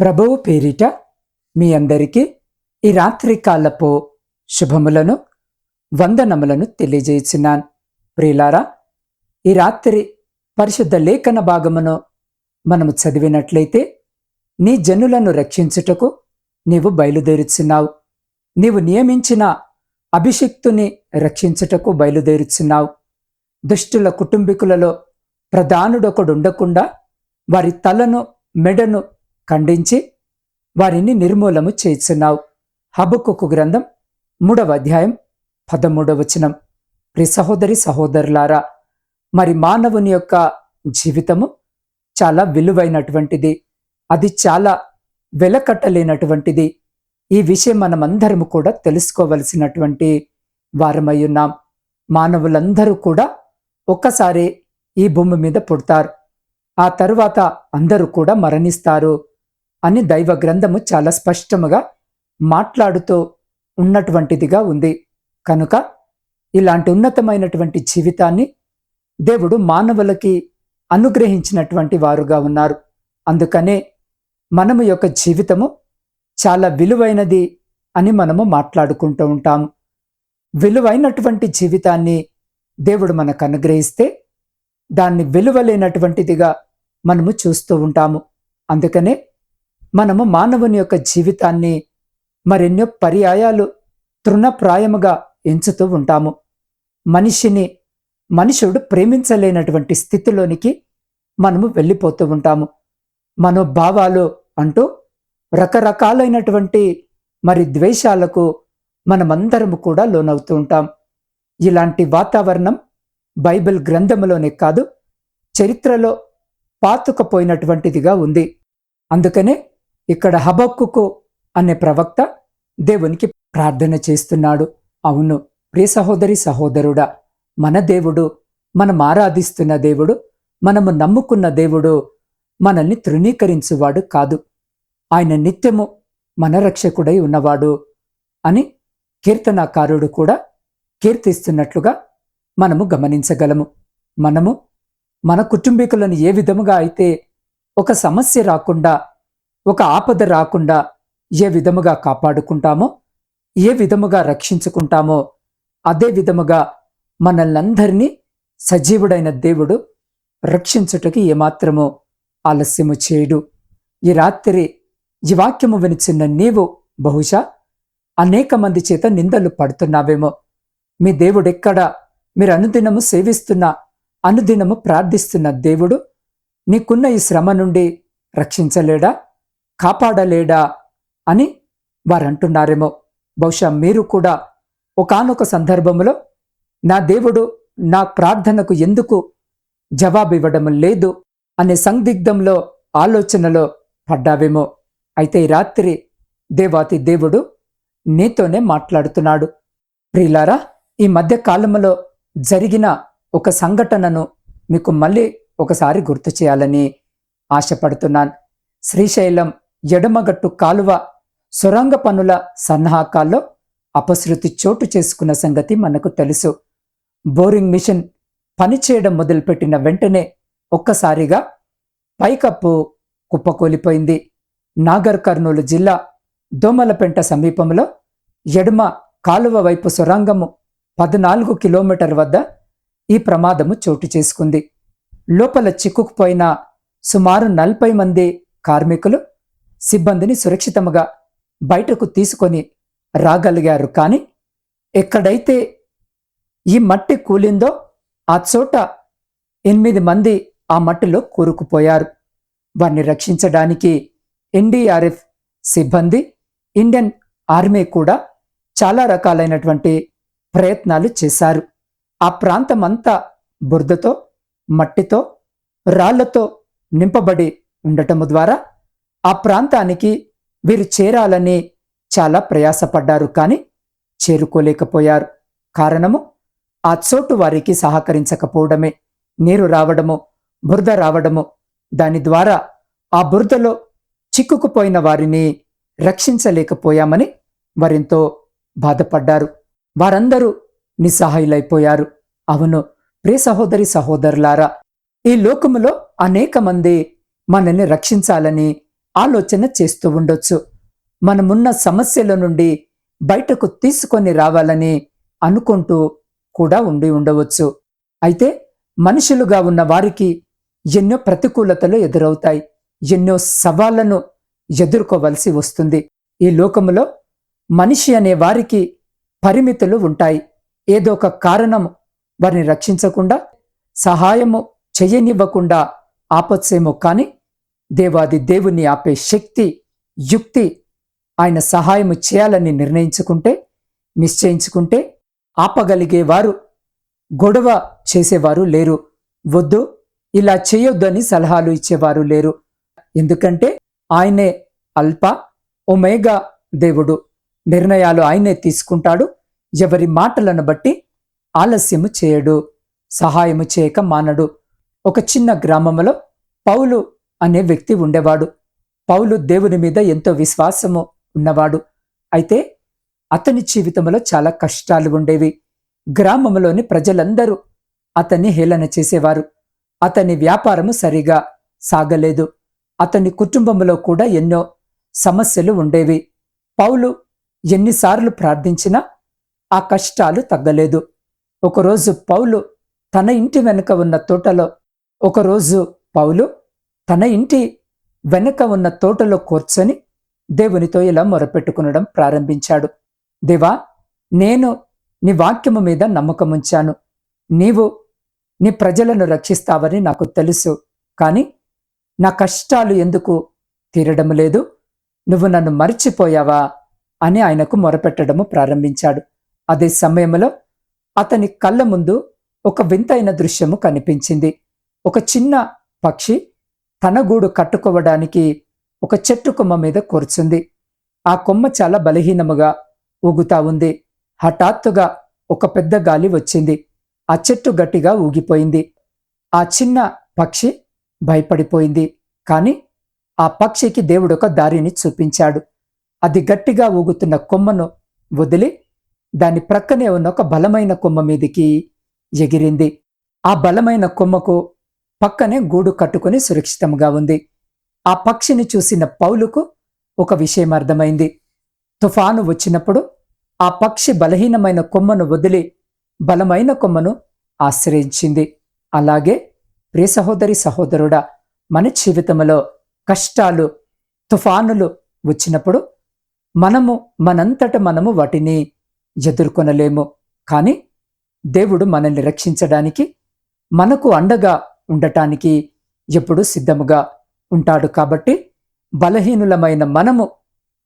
ప్రభువు పేరిట మీ అందరికీ ఈ రాత్రి కాలపు శుభములను వందనములను తెలియజేయుచున్నాను. ప్రియులారా ఈ రాత్రి పరిశుద్ధ లేఖన భాగమును మనము చదివినట్లయితే నీ జనులను రక్షించుటకు నీవు బయలుదేరుచున్నావు. నీవు నియమించిన అభిషిక్తుని రక్షించుటకు బయలుదేరుచున్నావు. దుష్టుల కుటుంబీకులలో ప్రధానుడొకడు ఉండకుండా వారి తలను మెడను ఖండించి వారిని నిర్మూలము చేస్తున్నావు హబుకుకు గ్రంథం మూడవ అధ్యాయం పదమూడవ వచనం. ప్రి సహోదరి సహోదరులారా మరి మానవుని యొక్క జీవితము చాలా విలువైనటువంటిది. అది చాలా వెలకట్టలేనటువంటిది. ఈ విషయం మనమందరము కూడా తెలుసుకోవలసినటువంటి వారమై ఉన్నాం. మానవులందరూ కూడా ఒక్కసారి ఈ భూమి మీద పుడతారు. ఆ తరువాత అందరూ కూడా మరణిస్తారు. అని దైవ గ్రంథము చాలా స్పష్టముగా మాట్లాడుతూ ఉన్నటువంటిదిగా ఉంది. కనుక ఇలాంటి ఉన్నతమైనటువంటి జీవితాన్ని దేవుడు మానవులకి అనుగ్రహించినటువంటి వారుగా ఉన్నారు. అందుకనే మనము యొక్క జీవితము చాలా విలువైనది అని మనము మాట్లాడుకుంటూ ఉంటాము. విలువైనటువంటి జీవితాన్ని దేవుడు మనకు అనుగ్రహిస్తే దాన్ని విలువలేనటువంటిదిగా మనము చూస్తూ ఉంటాము. అందుకనే మనము మానవుని యొక్క జీవితాన్ని మరెన్నో పర్యాయాలు తృణప్రాయముగా ఎంచుతూ ఉంటాము. మనిషిని మనుషుడు ప్రేమించలేనటువంటి స్థితిలోనికి మనము వెళ్ళిపోతూ ఉంటాము. మనోభావాలు అంటూ రకరకాలైనటువంటి మరి ద్వేషాలకు మనమందరము కూడా లోనవుతూ ఉంటాం. ఇలాంటి వాతావరణం బైబిల్ గ్రంథములోనే కాదు చరిత్రలో పాతుకపోయినటువంటిదిగా ఉంది. అందుకనే ఇక్కడ హబక్కుకు అనే ప్రవక్త దేవునికి ప్రార్థన చేస్తున్నాడు. అవును ప్రియ సహోదరి సహోదరుడా మన దేవుడు మనం ఆరాధిస్తున్న దేవుడు మనము నమ్ముకున్న దేవుడు మనల్ని తృణీకరించువాడు కాదు. ఆయన నిత్యము మన రక్షకుడై ఉన్నవాడు అని కీర్తనాకారుడు కూడా కీర్తిస్తున్నట్లుగా మనము గమనించగలము. మనము మన కుటుంబీకులను ఏ విధముగా అయితే ఒక సమస్య రాకుండా ఒక ఆపద రాకుండా ఏ విధముగా కాపాడుకుంటామో ఏ విధముగా రక్షించుకుంటామో అదే విధముగా మనల్నందరినీ సజీవుడైన దేవుడు రక్షించుటకి ఏమాత్రము ఆలస్యము చేయుడు. ఈ రాత్రి ఈ వాక్యము వినిచిన్న నీవు బహుశా అనేక మంది చేత నిందలు పడుతున్నావేమో. మీ దేవుడెక్కడ? మీరు అనుదినము సేవిస్తున్న అనుదినము ప్రార్థిస్తున్న దేవుడు నీకున్న ఈ శ్రమ నుండి రక్షించలేడా? కాపాడలేడా అని వారంటున్నారేమో. బహుశా మీరు కూడా ఒకానొక సందర్భంలో నా దేవుడు నా ప్రార్థనకు ఎందుకు జవాబివ్వడం లేదు అనే సందిగ్ధంలో ఆలోచనలో పడ్డావేమో. అయితే ఈ రాత్రి దేవాతి దేవుడు నీతోనే మాట్లాడుతున్నాడు. ప్రియులారా ఈ మధ్య కాలంలో జరిగిన ఒక సంఘటనను మీకు మళ్ళీ ఒకసారి గుర్తు చేయాలని ఆశపడుతున్నాను. శ్రీశైలం ఎడమగట్టు కాలువ సొరంగ పనుల సన్నాహకాల్లో అపశృతి చోటు చేసుకున్న సంగతి మనకు తెలుసు. బోరింగ్ మిషన్ పనిచేయడం మొదలుపెట్టిన వెంటనే ఒక్కసారిగా పైకప్పు కుప్పకూలిపోయింది. నాగర్ కర్నూలు జిల్లా దోమలపెంట సమీపంలో ఎడమ కాలువ వైపు సొరంగము పద్నాలుగు కిలోమీటర్ వద్ద ఈ ప్రమాదము చోటు చేసుకుంది. లోపల చిక్కుకుపోయిన సుమారు నలభై మంది కార్మికులు సిబ్బందిని సురక్షితముగా బయటకు తీసుకొని రాగలిగారు. కానీ ఎక్కడైతే ఈ మట్టి కూలిందో ఆ చోట ఎనిమిది మంది ఆ మట్టిలో కూరుకుపోయారు. వారిని రక్షించడానికి ఎన్డీఆర్ఎఫ్ సిబ్బంది ఇండియన్ ఆర్మీ కూడా చాలా రకాలైనటువంటి ప్రయత్నాలు చేశారు. ఆ ప్రాంతమంతా బురదతో మట్టితో రాళ్ళతో నింపబడి ఉండటము ద్వారా ఆ ప్రాంతానికి వీరు చేరాలని చాలా ప్రయాసపడ్డారు కానీ చేరుకోలేకపోయారు. కారణము ఆ చోటు వారికి సహకరించకపోవడమే. నీరు రావడము బురద రావడము దాని ద్వారా ఆ బురదలో చిక్కుకుపోయిన వారిని రక్షించలేకపోయామని వారెంతో బాధపడ్డారు. వారందరూ నిస్సహాయులైపోయారు. అవును ప్రియ సహోదరి సహోదరులారా ఈ లోకములో అనేక మంది మనల్ని రక్షించాలని ఆలోచన చేస్తూ ఉండొచ్చు. మనమున్న సమస్యల నుండి బయటకు తీసుకొని రావాలని అనుకుంటూ కూడా ఉండి ఉండవచ్చు. అయితే మనుషులుగా ఉన్న వారికి ఎన్నో ప్రతికూలతలు ఎదురవుతాయి. ఎన్నో సవాళ్ళను ఎదుర్కోవలసి వస్తుంది. ఈ లోకములో మనిషి అనే వారికి పరిమితులు ఉంటాయి. ఏదో ఒక కారణం వారిని రక్షించకుండా సహాయము చెయ్యనివ్వకుండా ఆపత్సేమో కానీ దేవాది దేవుని ఆపే శక్తి యుక్తి ఆయన సహాయము చేయాలని నిర్ణయించుకుంటే నిశ్చయించుకుంటే ఆపగలిగేవారు గొడవ చేసేవారు లేరు. వద్దు ఇలా చేయొద్దని సలహాలు ఇచ్చేవారు లేరు. ఎందుకంటే ఆయనే అల్ప ఒమేగా దేవుడు. నిర్ణయాలు ఆయనే తీసుకుంటాడు. ఎవరి మాటలను బట్టి ఆలస్యము చేయడు సహాయము చేయక మానడు. ఒక చిన్న గ్రామంలో పౌలు అనే వ్యక్తి ఉండేవాడు. పౌలు దేవుని మీద ఎంతో విశ్వాసము ఉన్నవాడు. అయితే అతని జీవితంలో చాలా కష్టాలు ఉండేవి. గ్రామంలోని ప్రజలందరూ అతన్ని హేళన చేసేవారు. అతని వ్యాపారము సరిగా సాగలేదు. అతని కుటుంబంలో కూడా ఎన్నో సమస్యలు ఉండేవి. పౌలు ఎన్నిసార్లు ప్రార్థించినా ఆ కష్టాలు తగ్గలేదు. ఒకరోజు పౌలు తన ఇంటి వెనుక ఉన్న తోటలో ఒకరోజు పౌలు తన ఇంటి వెనక ఉన్న తోటలో కూర్చొని దేవునితో ఇలా మొరపెట్టుకునడం ప్రారంభించాడు. దేవా నేను నీ వాక్యము మీద నమ్మకముంచాను. నీవు నీ ప్రజలను రక్షిస్తావని నాకు తెలుసు. కానీ నా కష్టాలు ఎందుకు తీరడం లేదు? నువ్వు నన్ను మర్చిపోయావా? అని ఆయనకు మొరపెట్టడము ప్రారంభించాడు. అదే సమయంలో అతని కళ్ళ ముందు ఒక వింతైన దృశ్యము కనిపించింది. ఒక చిన్న పక్షి తన గూడు కట్టుకోవడానికి ఒక చెట్టు కొమ్మ మీద కూర్చుంది. ఆ కొమ్మ చాలా బలహీనముగా ఊగుతా ఉంది. హఠాత్తుగా ఒక పెద్ద గాలి వచ్చింది. ఆ చెట్టు గట్టిగా ఊగిపోయింది. ఆ చిన్న పక్షి భయపడిపోయింది. కాని ఆ పక్షికి దేవుడొక దారిని చూపించాడు. అది గట్టిగా ఊగుతున్న కొమ్మను వదిలి దాని ప్రక్కనే ఉన్న ఒక బలమైన కొమ్మ మీదికి ఎగిరింది. ఆ బలమైన కొమ్మకు పక్కనే గూడు కట్టుకుని సురక్షితంగా ఉంది. ఆ పక్షిని చూసిన పౌలుకు ఒక విషయం అర్థమైంది. తుఫాను వచ్చినప్పుడు ఆ పక్షి బలహీనమైన కొమ్మను వదిలి బలమైన కొమ్మను ఆశ్రయించింది. అలాగే ప్రియ సహోదరి సహోదరుడా మన జీవితంలో కష్టాలు తుఫానులు వచ్చినప్పుడు మనము మనంతట మనము వాటిని ఎదుర్కొనలేము. కానీ దేవుడు మనల్ని రక్షించడానికి మనకు అండగా ఉండటానికి ఎప్పుడు సిద్ధముగా ఉంటాడు కాబట్టి బలహీనులమైన మనము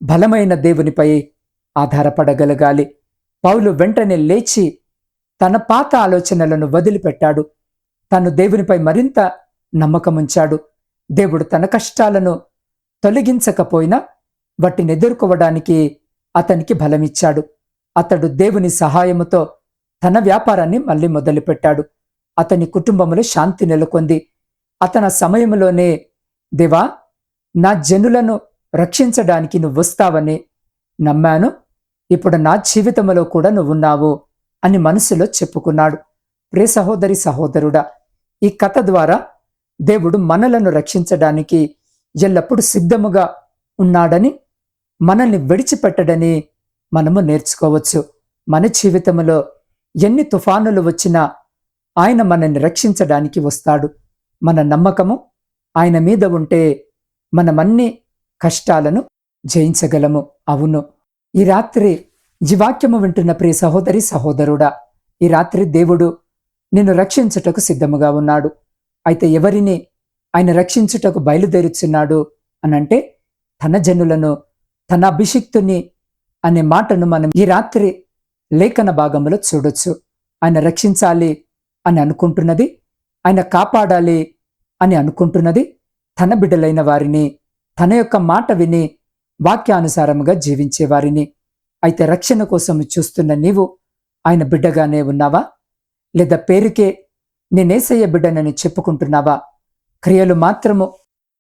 బలమైన దేవునిపై ఆధారపడగలగాలి. పౌలు వెంటనే లేచి తన పాత ఆలోచనలను వదిలిపెట్టాడు. తను దేవునిపై మరింత నమ్మకముంచాడు. దేవుడు తన కష్టాలను తొలగించకపోయినా వాటిని ఎదుర్కోవడానికి అతనికి బలమిచ్చాడు. అతడు దేవుని సహాయముతో తన వ్యాపారాన్ని మళ్ళీ మొదలుపెట్టాడు. అతని కుటుంబంలో శాంతి నెలకొంది. అతని సమయంలోనే దేవా నా జనులను రక్షించడానికి నువ్వు వస్తావని నమ్మాను. ఇప్పుడు నా జీవితంలో కూడా నువ్వున్నావు అని మనసులో చెప్పుకున్నాడు. ప్రే సహోదరి సహోదరుడా ఈ కథ ద్వారా దేవుడు మనలను రక్షించడానికి ఎల్లప్పుడూ సిద్ధముగా ఉన్నాడని మనల్ని విడిచిపెట్టడని మనము నేర్చుకోవచ్చు. మన జీవితంలో ఎన్ని తుఫానులు వచ్చినా ఆయన మనల్ని రక్షించడానికి వస్తాడు. మన నమ్మకము ఆయన మీద ఉంటే మనమన్ని కష్టాలను జయించగలము. అవును. ఈ రాత్రి ఈ వాక్యము వింటున్న ప్రియ సహోదరి సహోదరుడా ఈ రాత్రి దేవుడు నిన్ను రక్షించుటకు సిద్ధముగా ఉన్నాడు. అయితే ఎవరిని ఆయన రక్షించుటకు బయలుదేరుచున్నాడు అనంటే తన జనులను తన అభిషిక్తుని అనే మాటను మనం ఈ రాత్రి లేఖన భాగంలో చూడొచ్చు. ఆయన రక్షించాలి అని అనుకుంటున్నది. ఆయన కాపాడాలి అని అనుకుంటున్నది. తన బిడ్డలైన వారిని తన యొక్క మాట విని వాక్యానుసారముగా జీవించేవారిని అయితే రక్షణ కోసం చూస్తున్న నీవు ఆయన బిడ్డగానే ఉన్నావా? లేదా పేరుకే నేనేసయ్య బిడ్డనని చెప్పుకుంటున్నావా? క్రియలు మాత్రము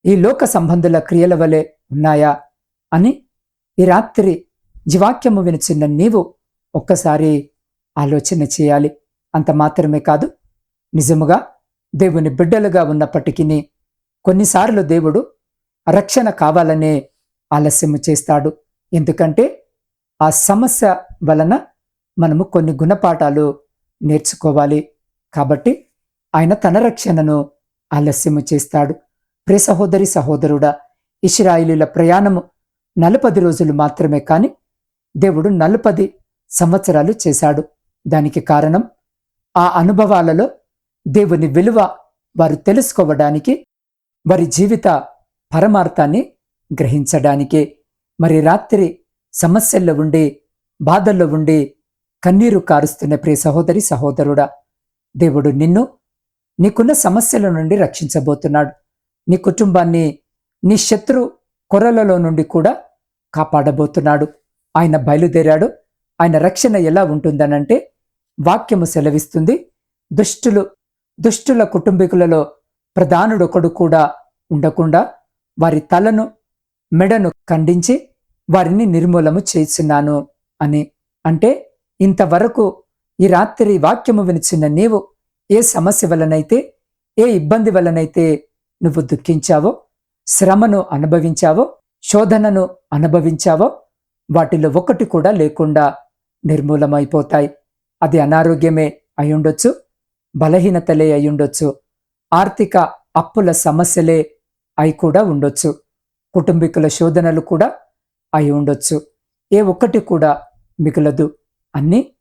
ఈ లోక సంబంధుల క్రియల వలె ఉన్నాయా? అని ఈ రాత్రి జీవాక్యము వినిచిన్న నీవు ఒక్కసారి ఆలోచన చేయాలి. అంత మాత్రమే కాదు నిజముగా దేవుని బిడ్డలుగా ఉన్నప్పటికీ కొన్నిసార్లు దేవుడు రక్షణ కావాలనే ఆలస్యము చేస్తాడు. ఎందుకంటే ఆ సమస్య వలన మనము కొన్ని గుణపాఠాలు నేర్చుకోవాలి. కాబట్టి ఆయన తన రక్షణను ఆలస్యము చేస్తాడు. ప్రే సహోదరి సహోదరుడా ఇస్రాయిలీల ప్రయాణము నలపది రోజులు మాత్రమే కాని దేవుడు నలపది సంవత్సరాలు చేశాడు. దానికి కారణం ఆ అనుభవాలలో దేవుని విలువ వారు తెలుసుకోవడానికి వారి జీవిత పరమార్థాన్ని గ్రహించడానికే మరి రాత్రి సమస్యల్లో ఉండి బాధల్లో ఉండి కన్నీరు కారుస్తున్న ప్రియ సహోదరి సహోదరుడా దేవుడు నిన్ను నీకున్న సమస్యల నుండి రక్షించబోతున్నాడు. నీ కుటుంబాన్ని నీ శత్రు కొరలలో నుండి కూడా కాపాడబోతున్నాడు. ఆయన బయలుదేరాడు. ఆయన రక్షణ ఎలా ఉంటుందనంటే వాక్యము సెలవిస్తుంది. దుష్టులు దుష్టుల కుటుంబీకులలో ప్రధానుడొకడు కూడా ఉండకుండా వారి తలను మెడను ఖండించి వారిని నిర్మూలము చేసినాను అని. అంటే ఇంతవరకు ఈ రాత్రి వాక్యము వినిచిన నీవు ఏ సమస్య వలనైతే ఏ ఇబ్బంది వలనైతే నువ్వు దుఃఖించావో శ్రమను అనుభవించావో శోధనను అనుభవించావో వాటిలో ఒకటి కూడా లేకుండా నిర్మూలమైపోతాయి. అది అనారోగ్యమే అయ్యుండొచ్చు బలహీనతలే అయ్యుండొచ్చు ఆర్థిక అప్పుల సమస్యలే అయి కూడా ఉండొచ్చు కుటుంబీకుల శోధనలు కూడా అయి ఉండొచ్చు. ఏ ఒక్కటి కూడా మిగలదు. అన్నీ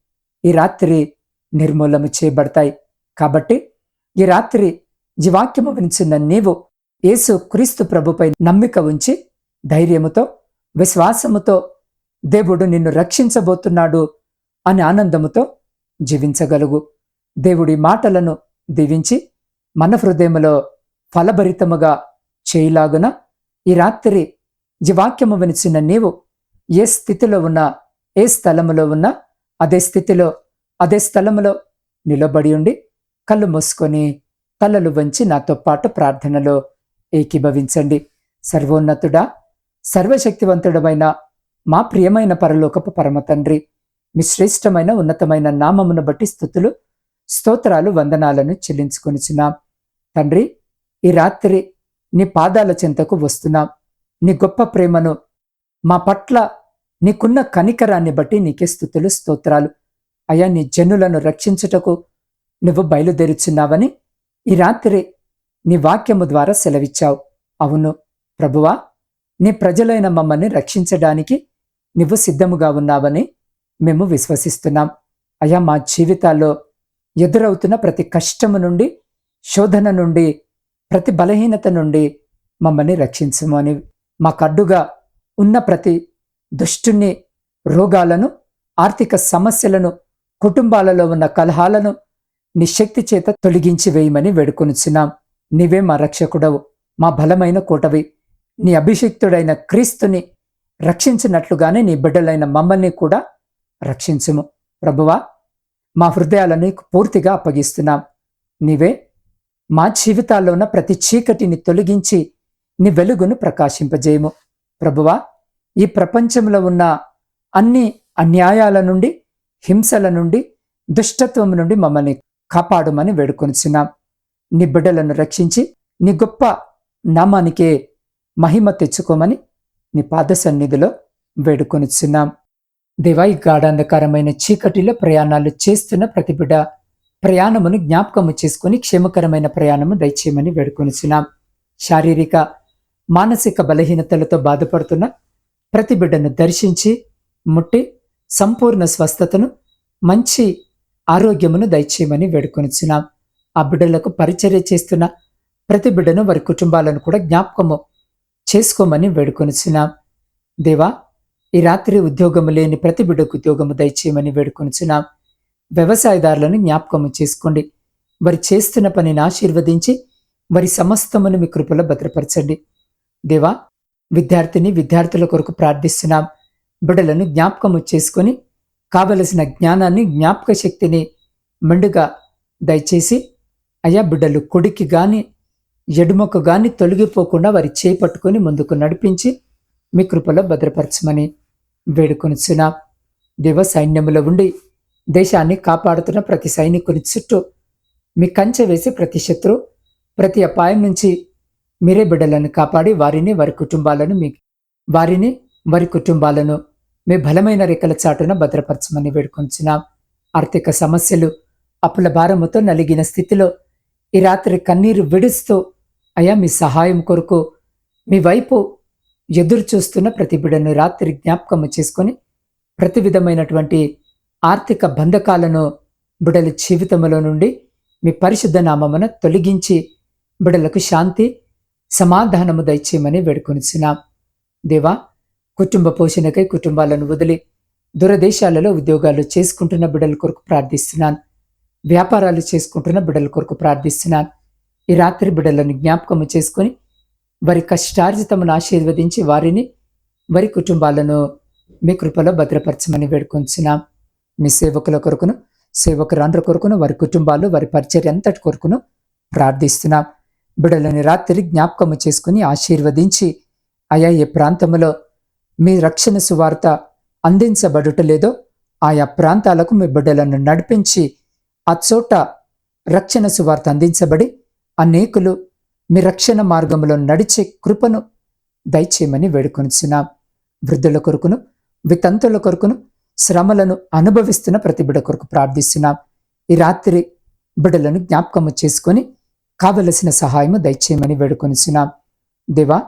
ఈ రాత్రి నిర్మూలము చేయబడతాయి. కాబట్టి ఈ రాత్రి జీవాక్యము వినిచిన నీవు యేసు క్రీస్తు ప్రభుపై నమ్మిక ఉంచి ధైర్యముతో విశ్వాసముతో దేవుడు నిన్ను రక్షించబోతున్నాడు అని ఆనందముతో జీవించగలుగు. దేవుడి మాటలను దీవించి మన హృదయములో ఫలభరితముగా చేయలాగున ఈ రాత్రి ఈ వాక్యము వినిచిన నీవు ఏ స్థితిలో ఉన్నా ఏ స్థలములో ఉన్నా అదే స్థితిలో అదే స్థలములో నిలబడి ఉండి కళ్ళు మూసుకొని తలలు వంచి నాతో పాటు ప్రార్థనలో ఏకీభవించండి. సర్వోన్నతుడా సర్వశక్తివంతుడమైన మా ప్రియమైన పరలోకపు పరమ తండ్రి మీ శ్రేష్టమైన ఉన్నతమైన నామమును బట్టి స్థుతులు స్తోత్రాలు వందనాలను చెల్లించుకొనిచున్నాం. తండ్రి ఈ రాత్రి నీ పాదాల చెంతకు వస్తున్నాం. నీ గొప్ప ప్రేమను మా పట్ల నీకున్న కనికరాన్ని బట్టి నీకే స్థుతులు స్తోత్రాలు. అయా నీ జనులను రక్షించుటకు నువ్వు బయలుదేరుచున్నావని ఈ రాత్రి నీ వాక్యము ద్వారా సెలవిచ్చావు. అవును ప్రభువా నీ ప్రజలైన మమ్మల్ని రక్షించడానికి నువ్వు సిద్ధముగా ఉన్నావని మేము విశ్వసిస్తున్నాం. అయా మా జీవితాల్లో ఎదురవుతున్న ప్రతి కష్టము నుండి శోధన నుండి ప్రతి బలహీనత నుండి మమ్మల్ని రక్షించమని మాకు అడ్డుగా ఉన్న ప్రతి దుష్టుని రోగాలను ఆర్థిక సమస్యలను కుటుంబాలలో ఉన్న కలహాలను నీ శక్తి చేత తొలగించి వేయమని వేడుకొనుచున్నాం. నీవే మా రక్షకుడవు మా బలమైన కోటవి. నీ అభిషిక్తుడైన క్రీస్తుని రక్షించినట్లుగానే నీ బిడ్డలైన మమ్మల్ని కూడా రక్షించుము. ప్రభువా మా హృదయాలను నీకు పూర్తిగా అప్పగిస్తున్నాం. నీవే మా జీవితాల్లో ఉన్న ప్రతి చీకటిని తొలగించి నీ వెలుగును ప్రకాశింపజేయము. ప్రభువా ఈ ప్రపంచంలో ఉన్న అన్ని అన్యాయాల నుండి హింసల నుండి దుష్టత్వం నుండి మమ్మల్ని కాపాడమని వేడుకొనిచున్నాం. నీ బిడ్డలను రక్షించి నీ గొప్ప నామానికే మహిమ తెచ్చుకోమని నీ పాద సన్నిధిలో వేడుకొనిచున్నాం. దేవా ఈ గాఢాంధకారమైన చీకటిలో ప్రయాణాలు చేస్తున్న ప్రతి బిడ్డ ప్రయాణమును జ్ఞాపకము చేసుకుని క్షేమకరమైన ప్రయాణము దయచేయమని వేడుకొనిచున్నాం. శారీరక మానసిక బలహీనతలతో బాధపడుతున్న ప్రతి బిడ్డను దర్శించి ముట్టి సంపూర్ణ స్వస్థతను మంచి ఆరోగ్యమును దయచేయమని వేడుకొనిచున్నాం. ఆ బిడ్డలకు పరిచర్య చేస్తున్న ప్రతి బిడ్డను వారి కుటుంబాలను కూడా జ్ఞాపకము చేసుకోమని వేడుకొనిచున్నాం. దేవా ఈ రాత్రి ఉద్యోగము లేని ప్రతి బిడ్డకు ఉద్యోగము దయచేయమని వేడుకొనిచున్నాం వ్యవసాయదారులను జ్ఞాపకము చేసుకోండి. వారి చేస్తున్న పనిని ఆశీర్వదించి వారి సమస్తమును మీ కృపలో భద్రపరచండి. దేవా విద్యార్థిని విద్యార్థుల కొరకు ప్రార్థిస్తున్నాం బిడ్డలను జ్ఞాపకము చేసుకొని కావలసిన జ్ఞానాన్ని జ్ఞాపక శక్తిని మెండుగా దయచేసి అయ్యా బిడ్డలు కొడికి గాని ఎడుమకు గాని తొలగిపోకుండా వారి చేపట్టుకొని ముందుకు నడిపించి మీ కృపలో భద్రపరచమని వేడుకొనిచున్నా. దేవ సైన్యములో ఉండి దేశాన్ని కాపాడుతున్న ప్రతి సైనికుని చుట్టూ మీ కంచె వేసి ప్రతి శత్రు ప్రతి అపాయం నుంచి మీరే బిడ్డలను కాపాడి వారిని వారి కుటుంబాలను మీ వారిని వారి కుటుంబాలను మీ బలమైన రెక్కల చాటున భద్రపరచమని వేడుకొంచున్నాం ఆర్థిక సమస్యలు అప్పుల భారముతో నలిగిన స్థితిలో ఈ రాత్రి కన్నీరు విడుస్తూ అయా మీ సహాయం కొరకు మీ వైపు ఎదురు చూస్తున్న ప్రతి బిడ్డను రాత్రి జ్ఞాపకము చేసుకొని ప్రతి విధమైనటువంటి ఆర్థిక బంధకాలను బిడల జీవితంలో నుండి మీ పరిశుద్ధ నామమున తొలగించి బిడలకు శాంతి సమాధానము దయచేయమని వేడుకొనిచున్నాం. దేవా కుటుంబ పోషణకై కుటుంబాలను వదిలి దూరదేశాలలో ఉద్యోగాలు చేసుకుంటున్న బిడ్డల కొరకు ప్రార్థిస్తున్నాను. వ్యాపారాలు చేసుకుంటున్న బిడ్డల కొరకు ప్రార్థిస్తున్నాను. ఈ రాత్రి బిడ్డలను జ్ఞాపకము చేసుకొని వారి కష్టార్జితమును ఆశీర్వదించి వారిని వారి కుటుంబాలను మీ కృపలో భద్రపరచమని వేడుకొంచున్నాం. మీ సేవకుల కొరకును సేవకురాండ్ర కొరకును వారి కుటుంబాలు వారి పరిచర్య అంతటి కొరకును ప్రార్థిస్తున్నాం. బిడలని రాత్రి జ్ఞాపకము చేసుకుని ఆశీర్వదించి అయా ఏ ప్రాంతంలో మీ రక్షణ సువార్త అందించబడుటలేదో ఆయా ప్రాంతాలకు మీ బిడ్డలను నడిపించి ఆ చోట రక్షణ సువార్త అందించబడి అనేకులు మీ రక్షణ మార్గంలో నడిచే కృపను దయచేయమని వేడుకొనిచున్నాం. వృద్ధుల కొరకును వితంతుల కొరకును శ్రమలను అనుభవిస్తున్న ప్రతి బిడ కొరకు ప్రార్థిస్తున్నాం. ఈ రాత్రి బిడలను జ్ఞాపకము చేసుకొని కావలసిన సహాయము దయచేయమని వేడుకొనిచున్నాం. దేవా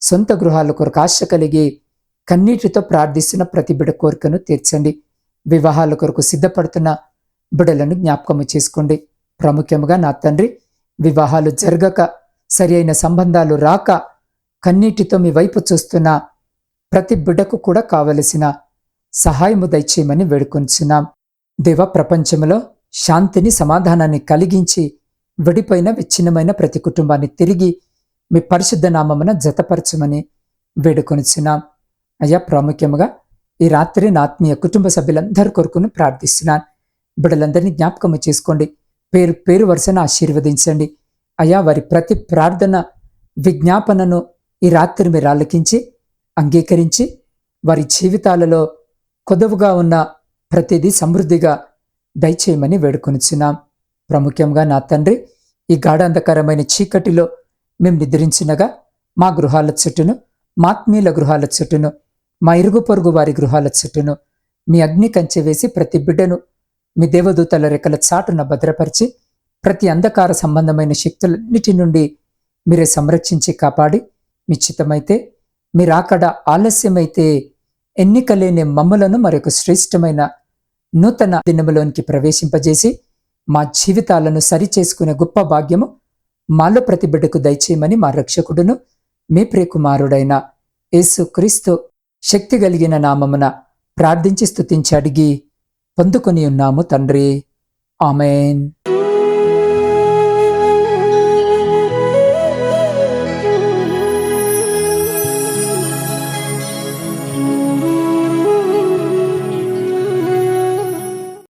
సొంత గృహాల కొరకు ఆశ కలిగి కన్నీటితో ప్రార్థిస్తున్న ప్రతి బిడ కోరికను తీర్చండి. వివాహాల కొరకు సిద్ధపడుతున్న బిడలను జ్ఞాపకము చేసుకోండి. ప్రాముఖ్యముగా నా తండ్రి వివాహాలు జరగక సరి అయిన సంబంధాలు రాక కన్నీటితో మీ వైపు చూస్తున్న ప్రతి బిడ్డకు కూడా కావలసిన సహాయము దయచేయమని వేడుకొంచున్నాం. దేవ ప్రపంచంలో శాంతిని సమాధానాన్ని కలిగించి విడిపోయిన విచ్ఛిన్నమైన ప్రతి కుటుంబాన్ని తిరిగి మీ పరిశుద్ధ నామమున జతపరచమని వేడుకొనిచున్నాం అయ్యా ప్రాముఖ్యముగా ఈ రాత్రి నా ఆత్మీయ కుటుంబ సభ్యులందరి కొరకును ప్రార్థిస్తున్నాను. బిడ్డలందరినీ జ్ఞాపకము చేసుకోండి. పేరు పేరు వరుసను ఆశీర్వదించండి. అయ్యా వారి ప్రతి ప్రార్థన విజ్ఞాపనను ఈ రాత్రి మీరు ఆలకించి అంగీకరించి వారి జీవితాలలో కొదవుగా ఉన్న ప్రతిదీ సమృద్ధిగా దయచేయమని వేడుకొనిచున్నాం. ప్రాముఖ్యంగా నా తండ్రి ఈ గాఢాంధకరమైన చీకటిలో మేము నిద్రించినగా మా గృహాల చుట్టూను మాత్మీయుల గృహాల చుట్టూను మా ఇరుగు పొరుగు వారి గృహాల చుట్టూను మీ అగ్ని కంచె వేసి ప్రతి బిడ్డను మీ దేవదూతల రెక్కల చాటున భద్రపరిచి ప్రతి అంధకార సంబంధమైన శక్తులన్నిటి నుండి మీరే సంరక్షించి కాపాడి మిచ్చితమైతే మీరాకడ ఆలస్యమైతే ఎన్నికలేని మమ్మలను మరొక శ్రేష్టమైన నూతన దినములోనికి ప్రవేశింపజేసి మా జీవితాలను సరిచేసుకునే గొప్ప భాగ్యము మాలో ప్రతి బిడ్డకు దయచేయమని మా రక్షకుడును మీ ప్రియకుమారుడైన యేసు క్రీస్తు శక్తి కలిగిన నామమున ప్రార్థించి స్తుతించి అడిగి పొందుకొని ఉన్నాము తండ్రి. ఆమెన్.